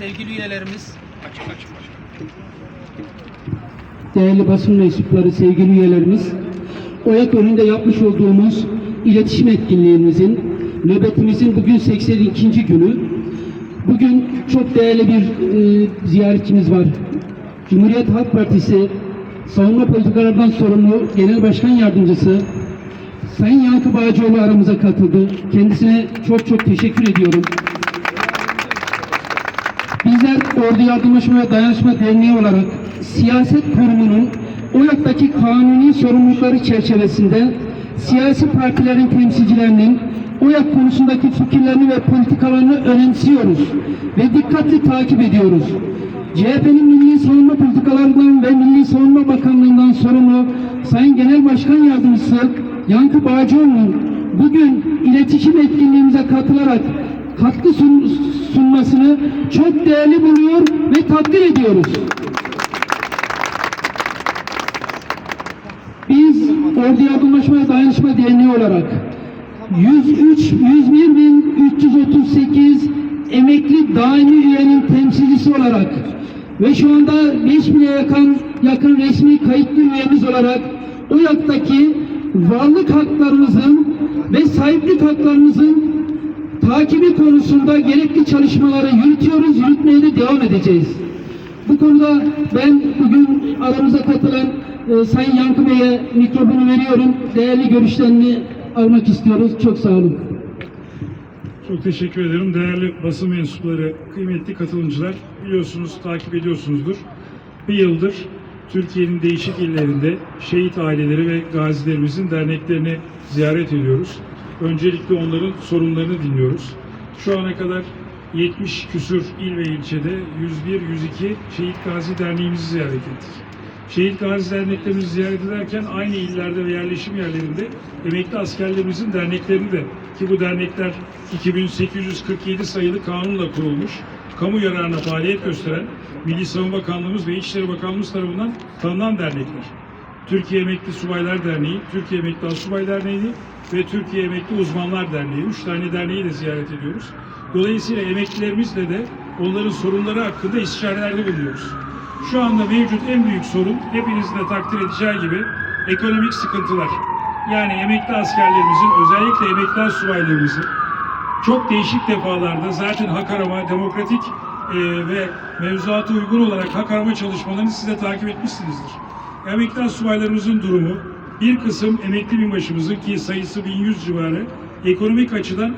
sevgili üyelerimiz, değerli basın mensupları, sevgili üyelerimiz, OYAK önünde yapmış olduğumuz iletişim etkinliğimizin, nöbetimizin bugün 82. günü. Bugün çok değerli bir e, ziyaretçimiz var. Cumhuriyet Halk Partisi Savunma Politikalarından Sorumlu Genel Başkan Yardımcısı Sayın Yankı Bağcıoğlu aramıza katıldı. Kendisine çok çok teşekkür ediyorum. Bizler Ordu Yardımlaşma ve Dayanışma Derneği olarak siyaset kurumunun OYAK'taki kanuni sorumlulukları çerçevesinde siyasi partilerin temsilcilerinin OYAK konusundaki fikirlerini ve politikalarını önemsiyoruz ve dikkatli takip ediyoruz. CHP'nin Milli Savunma Politikalarından ve Milli Savunma Bakanlığı'ndan sorumlu Sayın Genel Başkan Yardımcısı Yankı Bağcıoğlu'nun bugün iletişim etkinliğimize katılarak katkı sun- sunmasını çok değerli buluyor ve takdir ediyoruz. Biz Ordu Yardımlaşma ve Dayanışma Derneği olarak 103 101.338 emekli daimi üyenin temsilcisi olarak ve şu anda 5000'e yakın yakın resmi kayıtlı üyemiz olarak OYAK'taki varlık haklarımızın ve sahiplik haklarımızın takibi konusunda gerekli çalışmaları yürütüyoruz, yürütmeye de devam edeceğiz. Bu konuda ben bugün aramıza katılan e, Sayın Yankı Bey'e mikrofonu veriyorum. Değerli görüşlerini almak istiyoruz. Çok sağ olun. Çok teşekkür ederim. Değerli basın mensupları, kıymetli katılımcılar, biliyorsunuz, takip ediyorsunuzdur. Bir yıldır Türkiye'nin değişik illerinde şehit aileleri ve gazilerimizin derneklerini ziyaret ediyoruz. Öncelikle onların sorunlarını dinliyoruz. Şu ana kadar 70 küsür il ve ilçede 101-102 Şehit Gazi Derneğimizi ziyaret ettik. Şehit Gazi derneklerimizi ziyaret ederken aynı illerde ve yerleşim yerlerinde emekli askerlerimizin derneklerini de ki bu dernekler 2847 sayılı kanunla kurulmuş, kamu yararına faaliyet gösteren Milli Savunma Bakanlığımız ve İçişleri Bakanlığımız tarafından tanınan dernekler. Türkiye Emekli Subaylar Derneği, Türkiye Emekli Asubay Derneği ve Türkiye Emekli Uzmanlar Derneği. Üç tane derneği de ziyaret ediyoruz. Dolayısıyla emeklilerimizle de onların sorunları hakkında istişarelerde bulunuyoruz. Şu anda mevcut en büyük sorun hepinizin de takdir edeceği gibi ekonomik sıkıntılar. Yani emekli askerlerimizin özellikle emekli asubaylarımızın çok değişik defalarda zaten hak arama, demokratik ve mevzuata uygun olarak hak arama çalışmalarını siz de takip etmişsinizdir. Emekli subaylarımızın durumu, bir kısım emekli binbaşımızın ki sayısı 1100 civarı, ekonomik açıdan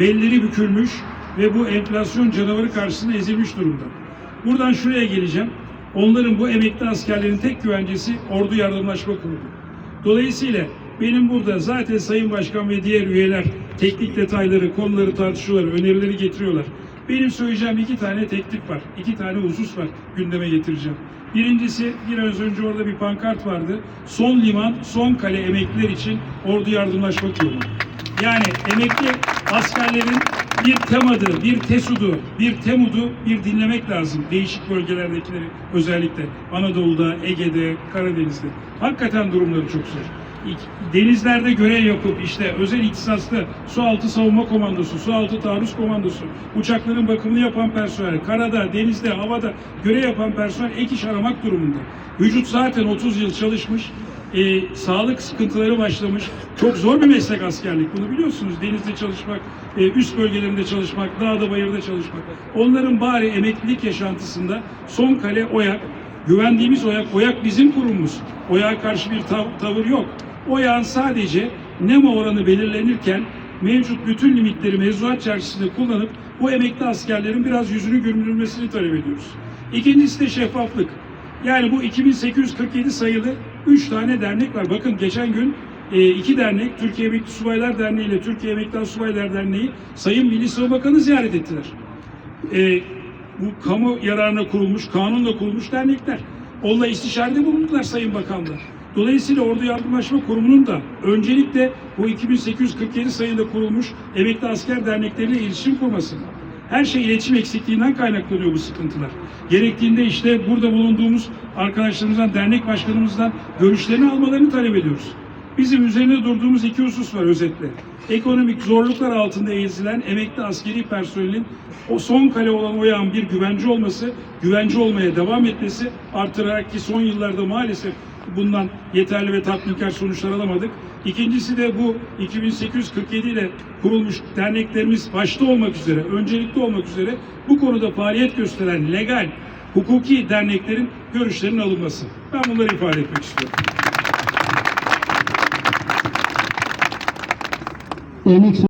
belleri bükülmüş ve bu enflasyon canavarı karşısında ezilmiş durumda. Buradan şuraya geleceğim. Onların bu emekli askerlerin tek güvencesi Ordu Yardımlaşma Kurulu. Dolayısıyla benim burada zaten Sayın Başkan ve diğer üyeler teknik detayları, konuları tartışıyorlar, önerileri getiriyorlar. Benim söyleyeceğim iki tane teklif var. iki tane husus var gündeme getireceğim. Birincisi biraz önce orada bir pankart vardı. Son liman, son kale emekliler için Ordu Yardımlaşma Kurulu. Yani emekli askerlerin bir temadı, bir tesudu, bir temudu bir dinlemek lazım. Değişik bölgelerdekileri özellikle Anadolu'da, Ege'de, Karadeniz'de. Hakikaten durumları çok zor. Denizlerde görev yapıp işte özel ihtisaslı sualtı savunma komandosu, sualtı taarruz komandosu, uçakların bakımını yapan personel, karada, denizde, havada görev yapan personel ek iş aramak durumunda. Vücut zaten 30 yıl çalışmış, e, sağlık sıkıntıları başlamış. Çok zor bir meslek askerlik. Bunu biliyorsunuz. Denizde çalışmak, e, üst bölgelerinde çalışmak, dağda bayırda çalışmak. Onların bari emeklilik yaşantısında son kale OYAK, güvendiğimiz OYAK, OYAK bizim kurumumuz. OYAK'a karşı bir tav- tavır yok. OYAK'ın sadece NEMO oranı belirlenirken mevcut bütün limitleri mevzuat çerçevesinde kullanıp bu emekli askerlerin biraz yüzünü gülmülmesini talep ediyoruz. İkincisi de şeffaflık. Yani bu 2847 sayılı 3 tane dernek var. Bakın geçen gün e, iki dernek, Türkiye Emekli Subaylar Derneği ile Türkiye Emekli Subaylar Derneği Sayın Milli Savunma Bakanı ziyaret ettiler. E, bu kamu yararına kurulmuş, kanunla kurulmuş dernekler. Onunla istişarede bulundular Sayın Bakanlar. Dolayısıyla Ordu Yardımlaşma Kurumu'nun da öncelikle bu 2847 sayılı kurulmuş emekli asker dernekleriyle iletişim kurması. Her şey iletişim eksikliğinden kaynaklanıyor bu sıkıntılar. Gerektiğinde işte burada bulunduğumuz arkadaşlarımızdan, dernek başkanımızdan görüşlerini almalarını talep ediyoruz. Bizim üzerine durduğumuz iki husus var özetle. Ekonomik zorluklar altında ezilen emekli askeri personelin o son kale olan oyağın bir güvence olması, güvence olmaya devam etmesi artırarak ki son yıllarda maalesef bundan yeterli ve tatminkar sonuçlar alamadık. İkincisi de bu 2847 ile kurulmuş derneklerimiz başta olmak üzere, öncelikli olmak üzere bu konuda faaliyet gösteren legal, hukuki derneklerin görüşlerinin alınması. Ben bunları ifade etmek istiyorum. Örnek